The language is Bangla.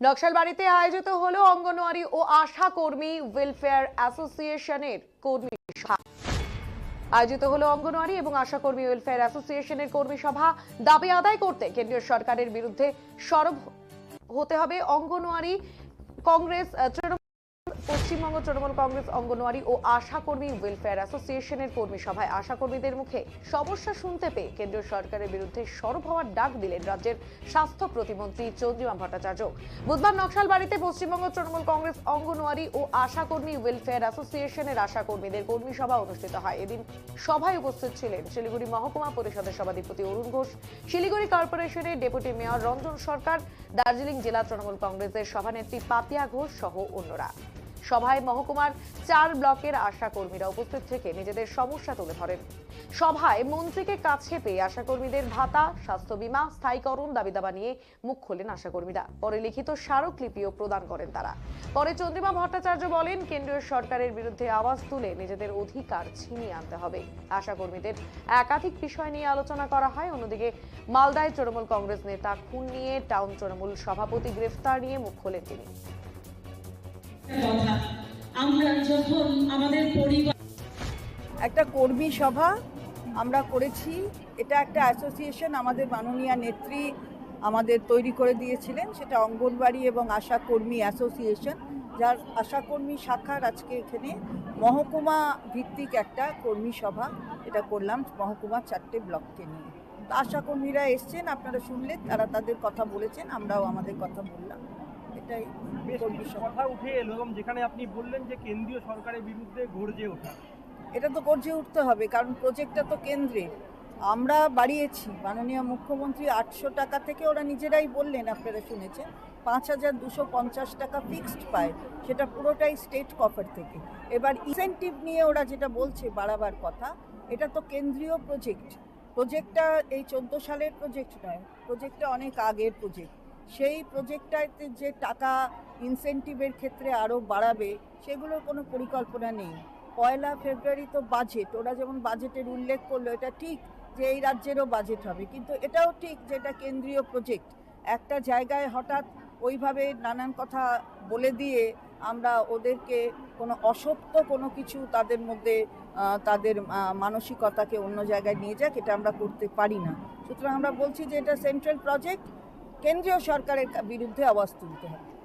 নকশালবাড়িতে আয়োজিত হলো অঙ্গনওয়াড়ি ও আশা কর্মী ওয়েলফেয়ার অ্যাসোসিয়েশনের কর্মী সভা। আয়োজিত হলো অঙ্গনওয়াড়ি এবং আশা কর্মী ওয়েলফেয়ার অ্যাসোসিয়েশনের কর্মী সভা। দাবি আদায় করতে কেন্দ্রীয় সরকারের বিরুদ্ধে সরব হতে হবে অঙ্গনওয়াড়ি কংগ্রেস তৃণমূল পশ্চিমবঙ্গ তৃণমূল কংগ্রেস অঙ্গনওয়াড়ি ও আশা কর্মী ওয়েলফেয়ার অ্যাসোসিয়েশনের কর্মী সভায় আশা কর্মীদের মুখে সমস্যা শুনতে পেয়ে কেন্দ্রীয় সরকারের বিরুদ্ধে সরব হওয়ার ডাক দিলেন রাজ্যের স্বাস্থ্য প্রতিমন্ত্রী চন্দ্রিমা ভট্টাচার্য। বুধবার নকশালবাড়িতে পশ্চিমবঙ্গ তৃণমূল কংগ্রেস অঙ্গনওয়াড়ি ও আশা কর্মী ওয়েলফেয়ার অ্যাসোসিয়েশনের আশা কর্মীদের কর্মী সভা অনুষ্ঠিত হয়। এদিন সভায় উপস্থিত ছিলেন শিলিগুড়ি মহকুমা পরিষদের সভাধিপতি অরুণ ঘোষ, শিলিগুড়ি কর্পোরেশনের ডেপুটি মেয়র রঞ্জন সরকার, দার্জিলিং জেলা তৃণমূল কংগ্রেসের সভানেত্রী পাপিয়া ঘোষ সহ অন্যরা। সভায় মহকুমার চার ব্লকের আশা কর্মীরা উপস্থিত থেকে নিজেদের সমস্যা তুলে ধরেন। সভায় মন্ত্রীকে কাছে পেয়ে আশাকর্মীদের ভাতা, স্বাস্থ্য বীমা, স্থায়ীকরণ দাবি দাবা নিয়ে মুখ খোলেন আশাকর্মীরা। পরে লিখিত স্মারকলিপিও প্রদান করেন তারা। পরে চন্দ্রিমা ভট্টাচার্য বলেন, কেন্দ্রীয় সরকারের বিরুদ্ধে আওয়াজ তুলে নিজেদের অধিকার ছিনিয়ে আনতে হবে। আশাকর্মীদের একাধিক বিষয় নিয়ে আলোচনা করা হয়। অন্যদিকে মালদায় তৃণমূল কংগ্রেস নেতা খুন নিয়ে টাউন তৃণমূল সভাপতি গ্রেফতার নিয়ে মুখ খোলেন তিনি। একটা কর্মী সভা আমরা করেছি। এটা একটা অ্যাসোসিয়েশন আমাদের মাননীয় নেত্রী আমাদের তৈরি করে দিয়েছিলেন। সেটা অঙ্গনবাড়ি এবং আশা কর্মী অ্যাসোসিয়েশন যার আশা কর্মী শাখার আজকে এখানে মহকুমা ভিত্তিক একটা কর্মী সভা এটা করলাম মহকুমা চারটে ব্লককে নিয়ে। তো আশা কর্মীরা এসছেন, আপনারা শুনলেন, তারা তাদের কথা বলেছেন, আমরাও আমাদের কথা বললাম। এটাই বেশ কিছু কথা উঠে এলো এবং যেখানে আপনি বললেন যে কেন্দ্রীয় সরকারের বিরুদ্ধে গর্জে ওঠা। এটা তো গর্জে উঠতে হবে কারণ প্রজেক্টটা তো কেন্দ্রের। আমরা বাড়িয়েছি মাননীয় মুখ্যমন্ত্রী আটশো টাকা থেকে ওরা নিজেরাই বললেন আপনারা শুনেছেন পাঁচ হাজার দুশো পঞ্চাশ টাকা ফিক্সড পায় সেটা পুরোটাই স্টেট কফার থেকে। এবার ইনসেন্টিভ নিয়ে ওরা যেটা বলছে বাড়াবার কথা এটা তো কেন্দ্রীয় প্রজেক্ট প্রজেক্টটা এই চোদ্দ সালের প্রজেক্ট নয় প্রজেক্টটা অনেক আগের প্রজেক্ট সেই প্রজেক্টটাতে যে টাকা ইনসেন্টিভের ক্ষেত্রে আরও বাড়াবে, সেগুলোর কোনো পরিকল্পনা নেই। পয়লা ফেব্রুয়ারি তো বাজেট ওরা যেমন বাজেটের উল্লেখ করল, এটা ঠিক যে এই রাজ্যেরও বাজেট হবে। কিন্তু এটাও ঠিক যে এটা কেন্দ্রীয় প্রজেক্ট একটা জায়গায় হঠাৎ ওইভাবে নানান কথা বলে দিয়ে আমরা ওদেরকে কোনো অসত্য কোনো কিছু তাদের মধ্যে তাদের মানসিকতাকে অন্য জায়গায় নিয়ে যাক, এটা আমরা করতে পারি না। সুতরাং আমরা বলছি যে এটা সেন্ট্রাল প্রজেক্ট কেন্দ্রীয় সরকারের বিরুদ্ধে আওয়াজ তুলতে হবে।